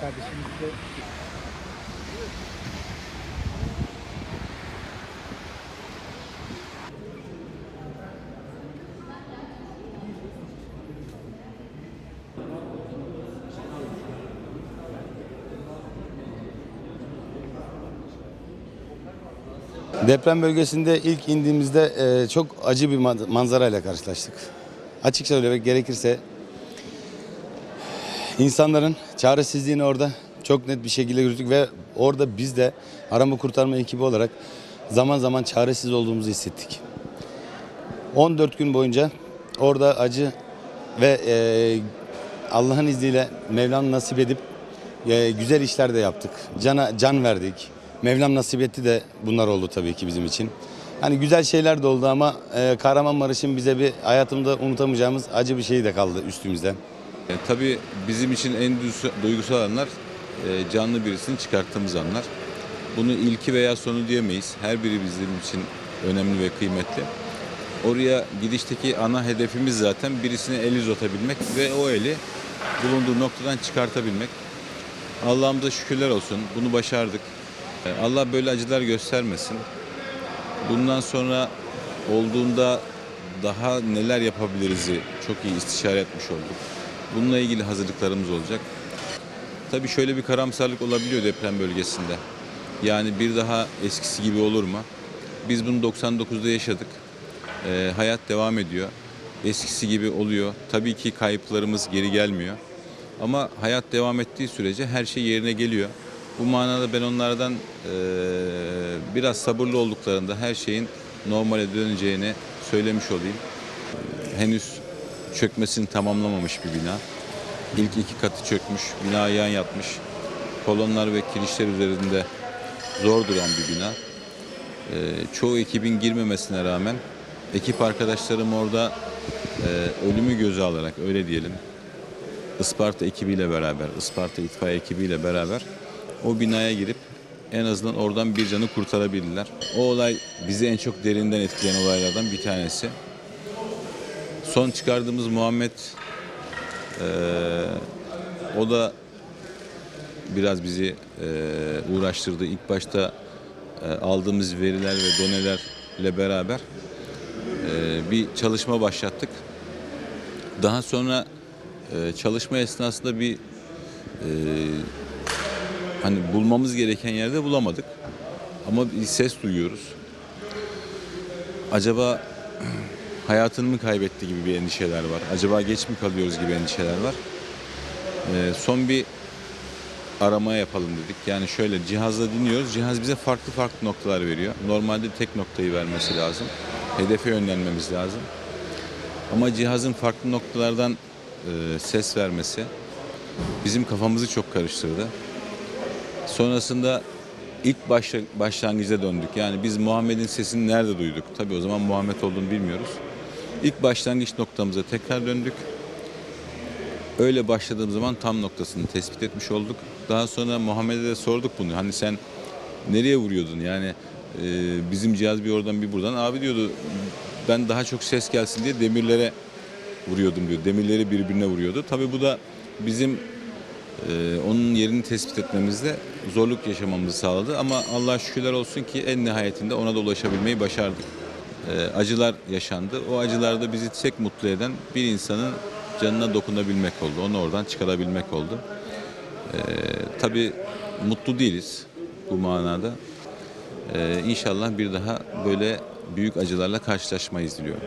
kardeşimiz de Deprem bölgesinde ilk indiğimizde e, çok acı bir man- manzarayla karşılaştık. Açıkça söylemek gerekirse insanların çaresizliğini orada çok net bir şekilde gördük ve orada biz de arama kurtarma ekibi olarak zaman zaman çaresiz olduğumuzu hissettik. 14 gün boyunca orada acı ve e, Allah'ın izniyle Mevlam nasip edip e, güzel işler de yaptık. Cana can verdik. Mevlam nasip etti de bunlar oldu tabii ki bizim için. Hani güzel şeyler de oldu ama e, Kahramanmaraş'ın bize bir hayatımda unutamayacağımız acı bir şey de kaldı üstümüzde. E, tabii bizim için en duygusal anlar e, canlı birisini çıkarttığımız anlar. Bunu ilki veya sonu diyemeyiz. Her biri bizim için önemli ve kıymetli. Oraya gidişteki ana hedefimiz zaten birisine el uzatabilmek ve o eli bulunduğu noktadan çıkartabilmek. Allah'ımıza şükürler olsun. Bunu başardık. E, Allah böyle acılar göstermesin. Bundan sonra olduğunda daha neler yapabiliriz'i çok iyi istişare etmiş olduk. Bununla ilgili hazırlıklarımız olacak. Tabii şöyle bir karamsarlık olabiliyor deprem bölgesinde. Yani bir daha eskisi gibi olur mu? Biz bunu 99'da yaşadık. Ee, hayat devam ediyor. Eskisi gibi oluyor. Tabii ki kayıplarımız geri gelmiyor. Ama hayat devam ettiği sürece her şey yerine geliyor. Bu manada ben onlardan eee, biraz sabırlı olduklarında her şeyin normale döneceğini söylemiş olayım. Henüz çökmesini tamamlamamış bir bina. İlk iki katı çökmüş, bina yan yatmış. Kolonlar ve kirişler üzerinde zor duran bir bina. Ee, çoğu ekibin girmemesine rağmen ekip arkadaşlarım orada e, ölümü göze alarak öyle diyelim Isparta ekibiyle beraber, Isparta itfaiye ekibiyle beraber o binaya girip en azından oradan bir canı kurtarabildiler. O olay bizi en çok derinden etkileyen olaylardan bir tanesi. Son çıkardığımız Muhammed eee, o da biraz bizi eee, uğraştırdı. İlk başta eee, aldığımız veriler ve donelerle beraber eee, bir çalışma başlattık. Daha sonra e, çalışma esnasında bir e, hani bulmamız gereken yerde bulamadık. Ama bir ses duyuyoruz. Acaba hayatını mı kaybetti gibi bir endişeler var. Acaba geç mi kalıyoruz gibi endişeler var. E, son bir arama yapalım dedik. Yani şöyle cihazla dinliyoruz. Cihaz bize farklı farklı noktalar veriyor. Normalde tek noktayı vermesi lazım. Hedefe yönlenmemiz lazım. Ama cihazın farklı noktalardan e, ses vermesi bizim kafamızı çok karıştırdı. Sonrasında ilk başla, başlangıca döndük. Yani biz Muhammed'in sesini nerede duyduk? Tabii o zaman Muhammed olduğunu bilmiyoruz. İlk başlangıç noktamıza tekrar döndük. Öyle başladığım zaman tam noktasını tespit etmiş olduk. Daha sonra Muhammed'e de sorduk bunu. Hani sen nereye vuruyordun? Yani e, bizim cihaz bir oradan bir buradan. Abi diyordu ben daha çok ses gelsin diye demirlere vuruyordum diyor. Demirleri birbirine vuruyordu. Tabii bu da bizim e, onun yerini tespit etmemizde zorluk yaşamamızı sağladı. Ama Allah şükürler olsun ki en nihayetinde ona da ulaşabilmeyi başardık. E, acılar yaşandı. O acılarda bizi tek mutlu eden bir insanın canına dokunabilmek oldu. Onu oradan çıkarabilmek oldu. E, tabii mutlu değiliz bu manada. E, inşallah bir daha böyle büyük acılarla karşılaşmayız diliyorum.